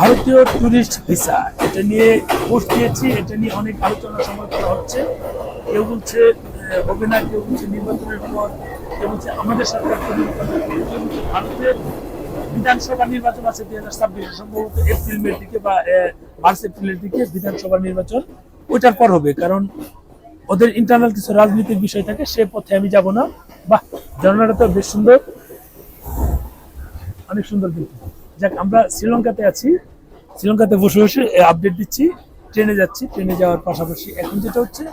ভারতীয় tourist visa. এটা নিয়ে পোস্ট দিয়েছি, এটা নিয়ে অনেক আলোচনা সমালোচনা হচ্ছে। কেউ বলছে হবে না, কেউ বলছে নির্বাচনের পর, কেউ বলছে আমাদের সরকার ভারতের বিধানসভা নির্বাচন আছে দুই হাজার ছাব্বিশে, সম্ভবত এপ্রিল মের দিকে বা মার্চ এপ্রিলের দিকে বিধানসভা নির্বাচন, ওইটার পর হবে। কারণ ওদের ইন্টারনাল কিছু রাজনীতির বিষয় থাকে, সে পথে আমি যাব না। বাহ ঝর্ণাটা তো বেশ সুন্দর। অনেক সুন্দর কিন্তু। যাক, আমরা শ্রীলঙ্কাতে আছি। শ্রীলঙ্কাতে বসে বসে আপডেট দিচ্ছি। ট্রেনে যাচ্ছি, ট্রেনে যাওয়ার পাশাপাশি এখন যেটা হচ্ছে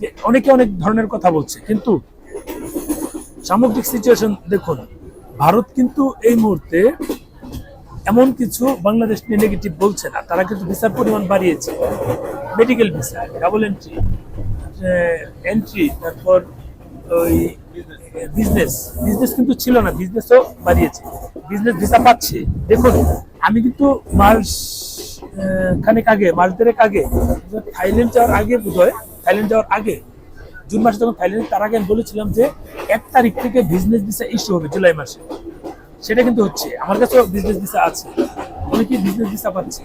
যে অনেকে অনেক ধরনের কথা বলছে, কিন্তু সামগ্রিক সিচুয়েশন দেখুন, ভারত কিন্তু এই মুহূর্তে এমন কিছু বাংলাদেশ নিয়ে নেগেটিভ বলছে না। তারা কিন্তু ভিসার পরিমাণ বাড়িয়েছে। Medical visa double entry entry তারপর ওই বিজনেস বিজনেস কিন্তু ছিল না বিজনেসও বাড়িয়েছে। বিজনেস ভিসা পাচ্ছে। দেখুন, আমি কিন্তু মাস খানেক আগে মাস দেড়েক আগে থাইল্যান্ড যাওয়ার আগে বোধহয় থাইল্যান্ড যাওয়ার আগে, জুন মাসে যখন থাইল্যান্ড তার আগে আমি বলেছিলাম যে এক তারিখ থেকে বিজনেস ভিসা ইস্যু হবে, জুলাই মাসে। সেটা কিন্তু হচ্ছে, আমার কাছেও বিজনেস ভিসা আছে। অনেকে বিজনেস ভিসা পাচ্ছে।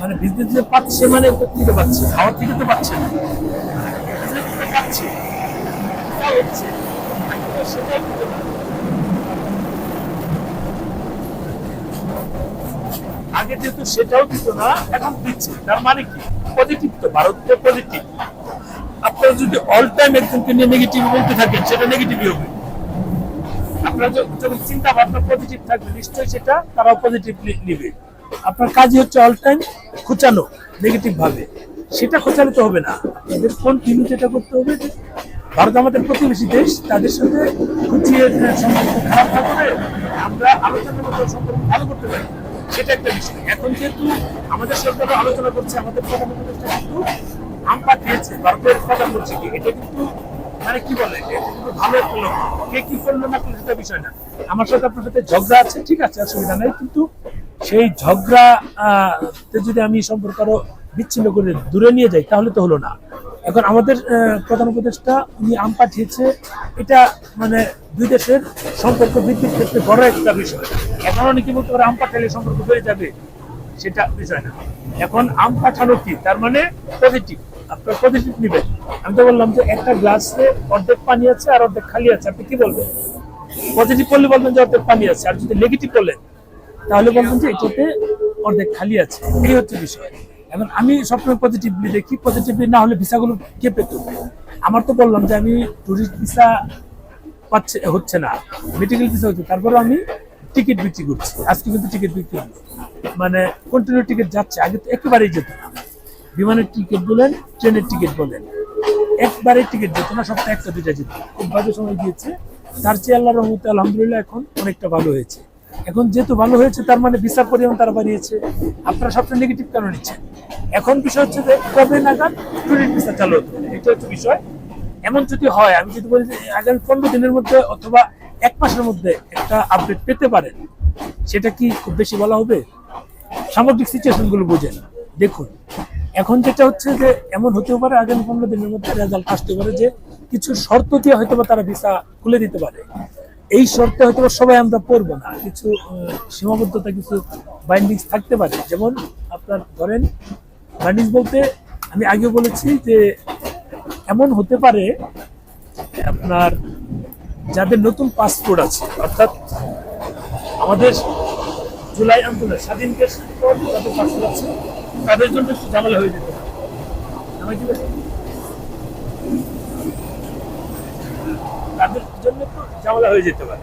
মানে বিজনেস ভিসা পাচ্ছে মানে থেকে পাচ্ছে? খাওয়ার থেকে তো পাচ্ছে না। পাচ্ছে। আগে যেহেতু সেটাও দিত না, এখন দিচ্ছে। তার মানে কি? পজিটিভ তো পজিটিভ আপনারা যদি অল টাইম একজনকে নিয়ে নেগেটিভ বলতে থাকেন, সেটা নেগেটিভই হবে। আপনারা যখন চিন্তা ভাবনা পজিটিভ থাকবে, নিশ্চয়ই সেটা তারাও পজিটিভ নিবে। আপনার কাজই হচ্ছে অল টাইম খোঁচানো নেগেটিভ ভাবে। সেটা খোঁচালে তো হবে না। এদের কন্টিনিউ যেটা করতে হবে ভারত আমাদের প্রতিবেশী দেশ, তাদের সাথে খুঁচিয়ে সম্পর্ক খারাপ করে আমরা আলোচনার মতো সম্পর্ক ভালো করতে পারি। সেটা একটা বিষয়। এখন যেহেতু আমাদের সরকারও আলোচনা করছে, আমাদের প্রধানমন্ত্রী কিন্তু আম পাঠিয়েছে, ভারতের প্রধানমন্ত্রীকে। এটা কিন্তু মানে কি বলে কিন্তু ভালো লোক। কে কি করল না করল, সেটা বিষয় না। আমার সাথে আপনার সাথে ঝগড়া আছে, ঠিক আছে, অসুবিধা নেই, কিন্তু সেই ঝগড়া যদি আমি সম্পর্ক আরও বিচ্ছিন্ন করে দূরে নিয়ে যাই, তাহলে তো হলো না। এখন আমাদের প্রধান উপদেষ্টা উনি আম পাঠিয়েছে। এটা মানে দুই দেশের সম্পর্ক বৃদ্ধির ক্ষেত্রে বড় একটা বিষয়। এখন অনেকে বলতে পারে আম পাঠালে সম্পর্ক হয়ে যাবে, সেটা বিষয় না। এখন আম পাঠানো কি? তার মানে পজিটিভ আপনার পজিটিভ নিবেন। আমি তো বললাম যে একটা গ্লাসে অর্ধেক পানি আছে আর অর্ধেক খালি আছে। আপনি কি বলবেন? পজিটিভ বললে বলবেন যে অর্ধেক পানি আছে, আর যদি নেগেটিভ বলেন তাহলে বলবেন যে এটাতে অর্ধেক খালি আছে। এই হচ্ছে বিষয়। এখন আমি সবসময় পজিটিভলি দেখি পজিটিভলি না হলে ভিসাগুলো কে পেত? আমার তো বললাম যে আমি টুরিস্ট ভিসা পাচ্ছে, হচ্ছে না। মেডিকেল ভিসা হচ্ছে তারপরে আমি টিকিট বিক্রি করছি। আজকে কিন্তু টিকিট বিক্রি মানে কন্টিনিউ টিকিট যাচ্ছে, আগে তো একেবারেই যেত না। বিমানের টিকিট বলেন, ট্রেনের টিকিট বলেন একবারে টিকিট যেত না, সপ্তাহে একটা, দুইটা যেত। খুব ভালো সময় গিয়েছে। তার চেয়ে আল্লাহ রহমতে আলহামদুলিল্লাহ এখন অনেকটা ভালো হয়েছে। এখন যেহেতু ভালো হয়েছে, তার মানে ভিসার পরিমাণ তারা বাড়িয়েছে। আপনারা সবচেয়ে নেগেটিভ কেন নিচ্ছেন? এখন বিষয় হচ্ছে যে কবে নাগাদ টুরিস্ট ভিসা চালু হতে পারে? এটা হচ্ছে বিষয়। এমন যদি হয়, আমি যদি বলি আগামী পনেরো দিনের মধ্যে অথবা এক মাসের মধ্যে একটা আপডেট পেতে পারেন, সেটা কি খুব বেশি বলা হবে? সামগ্রিক সিচুয়েশনগুলো বোঝেন। দেখুন, এখন যেটা হচ্ছে যে এমন হতেও পারে, আগামী পনেরো দিনের মধ্যে রেজাল্ট আসতে পারে যে কিছু শর্ত দিয়ে হয়তো বা তারা ভিসা খুলে দিতে পারে। এই শর্তে হয়তো সবাই আমরা পড়ব না। কিছু সীমাবদ্ধতা, কিছু বাইন্ডিংস থাকতে পারে। যেমন আপনার ধরেন বাইন্ডিংস বলতে আমি আগে বলেছি যে এমন হতে পারে আপনার যাদের নতুন পাসপোর্ট আছে, অর্থাৎ আমাদের জুলাই আন্দোলন, স্বাধীন যাদের পাসপোর্ট আছে, তাদের জন্য একটু ঝামেলা হয়ে যেতে পারে। তাদের জন্য একটু ঝামেলা হয়ে যেতে পারে।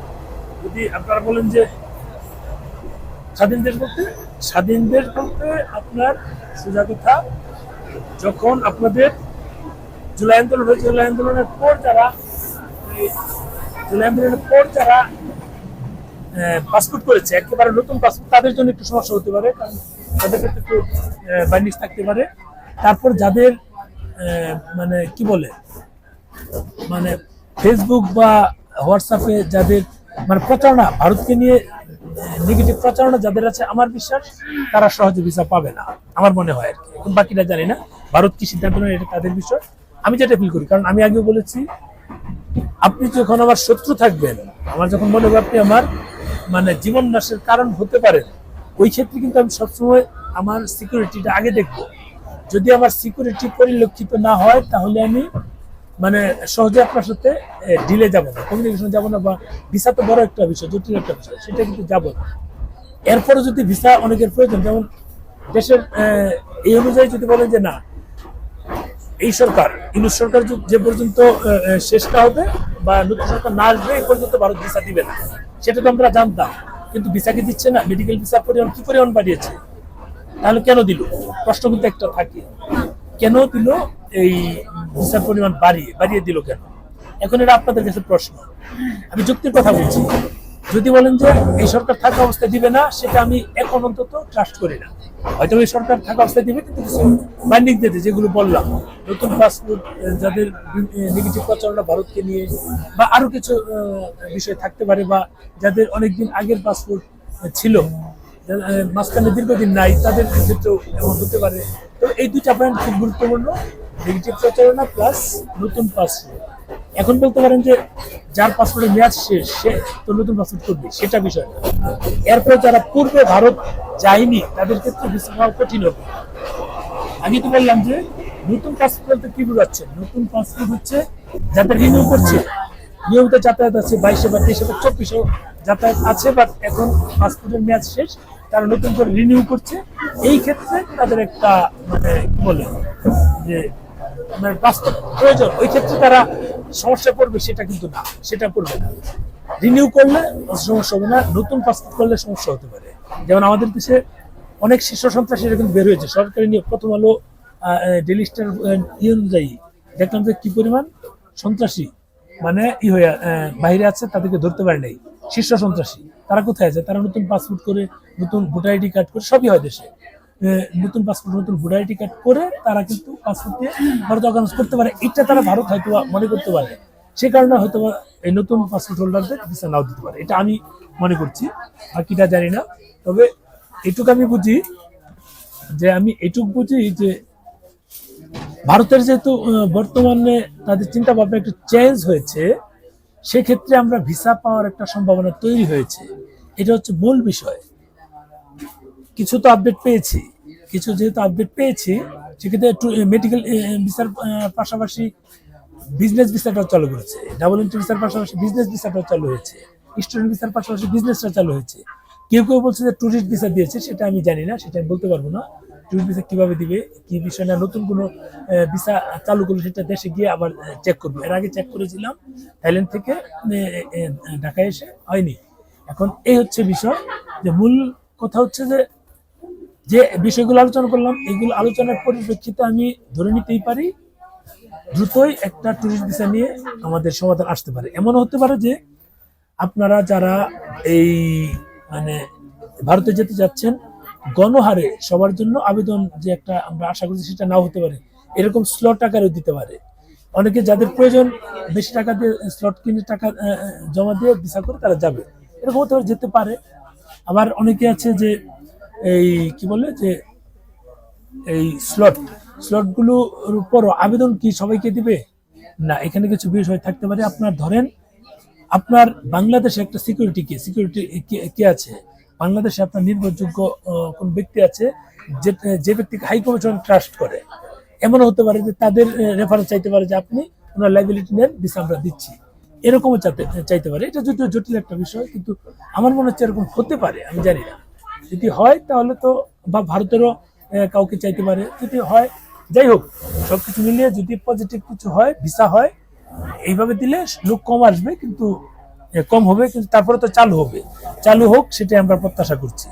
যদি আপনারা বলেন যে স্বাধীন দেশ বলতে স্বাধীন দেশ বলতে আপনার সোজা কথা, যখন আপনাদের জুলাই আন্দোলন হয়েছে, জুলাই আন্দোলনের পর যারা, জুলাই আন্দোলনের পর যারা পাসপোর্ট করেছে, একেবারে নতুন পাসপোর্ট তাদের জন্য একটু সমস্যা হতে পারে, কারণ তাদের ক্ষেত্রে একটু বাইন্ডিস থাকতে পারে। তারপর যাদের মানে কি বলে মানে ফেসবুক বা হোয়াটসঅ্যাপে যাদের মানে প্রচারণা, ভারতকে নিয়ে নেগেটিভ প্রচারণা যাদের আছে, আমার বিশ্বাস তারা সহজে ভিসা পাবে না। আমার মনে হয় আর কি। এখন বাকিটা জানি না, ভারত কি সিদ্ধান্ত নেয়, এটা তাদের বিষয়। আমি যেটা ফিল করি, কারণ আমি আগেও বলেছি, আপনি যখন আমার শত্রু থাকবেন, আমার যখন মনে হবে আপনি আমার মানে জীবন নাশের কারণ হতে পারেন, ওই ক্ষেত্রে কিন্তু আমি সবসময় আমার সিকিউরিটিটা আগে দেখব। যদি আমার সিকিউরিটি পরিলক্ষিত না হয়, তাহলে আমি মানে সহজে আপনার সাথে ডিলে যাব না। কমিউনিকেশন যাব না বা ভিসা তো বড় একটা বিষয়, জটিল একটা বিষয়, সেটা কিন্তু যাব না। এরপরে যদি ভিসা অনেকের প্রয়োজন, যেমন দেশের এই অনুযায়ী যদি বলেন যে না, এই সরকার ইউনুস সরকার যে- পর্যন্ত শেষটা হবে বা নতুন সরকার না আসবে এই পর্যন্ত ভারত ভিসা দিবে না। সেটা তো আমরা জানতাম, কিন্তু ভিসা কি দিচ্ছে না? মেডিকেল ভিসা পরিমাণ কি পরিমাণ বাড়িয়েছে? তাহলে কেন দিল? প্রশ্ন কিন্তু একটা থাকে। কেন দিল এই ভিসার পরিমাণ বাড়িয়ে বাড়িয়ে দিল কেন? এখন এটা আপনাদের কাছে প্রশ্ন। আমি যুক্তির কথা বলছি। যদি বলেন যে এই সরকার থাকা অবস্থায় দিবে না, সেটা আমি এখন অন্তত ট্রাস্ট করি না। হয়তো এই সরকার থাকা অবস্থায় দিবে, কিন্তু কিছু বাইন্ডিং দিতে যেগুলো বললাম। নতুন পাসপোর্ট যাদের নেগেটিভ প্রচারণা ভারতকে নিয়ে, বা আরও কিছু বিষয় থাকতে পারে, বা যাদের অনেকদিন আগের পাসপোর্ট ছিল মাঝখানে দীর্ঘদিন নাই, তাদের ক্ষেত্রেও এমন হতে পারে। এই দুইটা পয়েন্ট খুব গুরুত্বপূর্ণ নেগেটিভ প্রচারণা প্লাস নতুন পাসপোর্ট এখন বলতে পারেন যে যার পাসপোর্টের মেয়াদ শেষ, সে তো নতুন পাসপোর্ট করবে, সেটা বিষয় না। এরপর যারা পূর্বে ভারত যায়নি, তাদের ক্ষেত্রে ভিসা পাওয়া কঠিন হবে। আমি তো বললাম যে নতুন পাসপোর্ট বলতে কি বোঝাচ্ছে? নতুন পাসপোর্ট হচ্ছে যাদের রিনিউ করছে। নিয়মিত যাতায়াত আছে বাইশে বা তেইশে বা চব্বিশেও যাতায়াত আছে বাট এখন পাসপোর্টের মেয়াদ শেষ। তারা নতুন করে রিনিউ করছে। এই ক্ষেত্রে তাদের একটা মানে বলে, যে মানে বাস্তব প্রয়োজন। ওই ক্ষেত্রে তারা সমস্যা পড়বে সেটা কিন্তু না, সেটা পড়বে না। রিনিউ করলে সমস্যা হবে না, নতুন পাসপোর্ট করলে সমস্যা হতে পারে। যেমন আমাদের দেশে অনেক শীর্ষ সন্ত্রাসীরা কিন্তু বের হয়েছে। সরকারি নিয়োগ, প্রথম আলো ডেলি স্টার ইয়ে অনুযায়ী। দেখলাম যে কি পরিমাণ সন্ত্রাসী মানে ই হয়ে বাইরে আছে, তাদেরকে ধরতে পারে নাই। শীর্ষ সন্ত্রাসী। তারা কোথায় আছে? তারা নতুন পাসপোর্ট করে, নতুন ভোটার আইডি কার্ড করে, সবই হয় দেশে। নতুন পাসপোর্ট নতুন ভোটার আইডি কার্ড করে তারা কিন্তু পাসপোর্ট দিয়ে ভারত অর্গানাইজ করতে পারে। এটা তারা ভারত হয়তো মনে করতে পারে। সে কারণে হয়তো এই নতুন পাসপোর্ট হোল্ডারদের ভিসা নাও দিতে পারে। এটা আমি মনে করছি। বাকিটা জানি না। তবে এটুকু আমি বুঝি যে, আমি এটুকু বুঝি যে, ভারতের যেহেতু বর্তমানে তাদের চিন্তা ভাবনা একটু চেঞ্জ হয়েছে সেক্ষেত্রে আমরা ভিসা পাওয়ার একটা সম্ভাবনা তৈরি হয়েছে। এটা হচ্ছে মূল বিষয়। কিছু তো আপডেট পেয়েছি। কিছু যেহেতু আপডেট পেয়েছি, সেক্ষেত্রে মেডিকেল ভিসার পাশাপাশি বিজনেস ভিসাটাও চালু করেছে। ডাবল এন্ট্রি ভিসার পাশাপাশি বিজনেস ভিসাটাও চালু হয়েছে। স্টুডেন্ট ভিসার পাশাপাশি বিজনেসটা চালু হয়েছে। কেউ কেউ বলছে যে ট্যুরিস্ট ভিসা দিয়েছে, সেটা আমি জানি না, সেটা আমি বলতে পারব না। ট্যুরিস্ট ভিসা কীভাবে দিবে, কি বিষয় না, নতুন কোনো ভিসা চালু করলে সেটা দেশে গিয়ে আবার চেক করব। এর আগে চেক করেছিলাম, থাইল্যান্ড থেকে ঢাকায় এসে হয়নি। এখন এই হচ্ছে বিষয়, যে মূল কথা হচ্ছে যে যে বিষয়গুলো আলোচনা করলাম, এগুলো আলোচনার পরিপ্রেক্ষিতে আমি ধরে নিতেই পারি, দ্রুতই একটা ট্যুরিস্ট ভিসা নিয়ে আমাদের সমাধান আসতে পারে। এমনও হতে পারে যে, আপনারা যারা এই মানে ভারতে যেতে যাচ্ছেন গণহারে সবার জন্য আবেদন যে একটা আমরা আশা করছি সেটা নাও হতে পারে। এরকম স্লট আকারেও দিতে পারে। অনেকে যাদের প্রয়োজন বেশি টাকা দিয়ে স্লট কিনে টাকা জমা দিয়ে ভিসা করে তারা যাবে। এরকম হতে যেতে পারে। আবার অনেকে আছে যে এই কি বলে যে এই স্লট স্লটগুলোর উপর আবেদন কি সবাইকে দিবে? না, এখানে কিছু বিষয় থাকতে পারে। আপনার ধরেন, আপনার বাংলাদেশে একটা সিকিউরিটি কে সিকিউরিটি কে আছে? বাংলাদেশে আপনার নির্ভরযোগ্য কোন ব্যক্তি আছে যে যে ব্যক্তিকে হাই কমিশন ট্রাস্ট করে। এমন হতে পারে যে তাদের রেফারেন্স চাইতে পারে যে আপনি ওনার লাইবিলিটি নেন ভিসা আমরা দিচ্ছি। এরকমও চাইতে চাইতে পারে। এটা যদিও জটিল একটা বিষয়, কিন্তু আমার মনে হচ্ছে এরকম হতে পারে, আমি জানি না। যদি হয় তাহলে তো, বা ভারতেরও কাউকে চাইতে পারে। যদি হয়, যাই হোক, সবকিছু মিলিয়ে যদি পজিটিভ কিছু হয় ভিসা হয়, এইভাবে দিলে লোক কম আসবে, কিন্তু কম হবে কিন্তু তারপরে তো চালু হবে। চালু হোক সেটাই আমরা প্রত্যাশা করছি।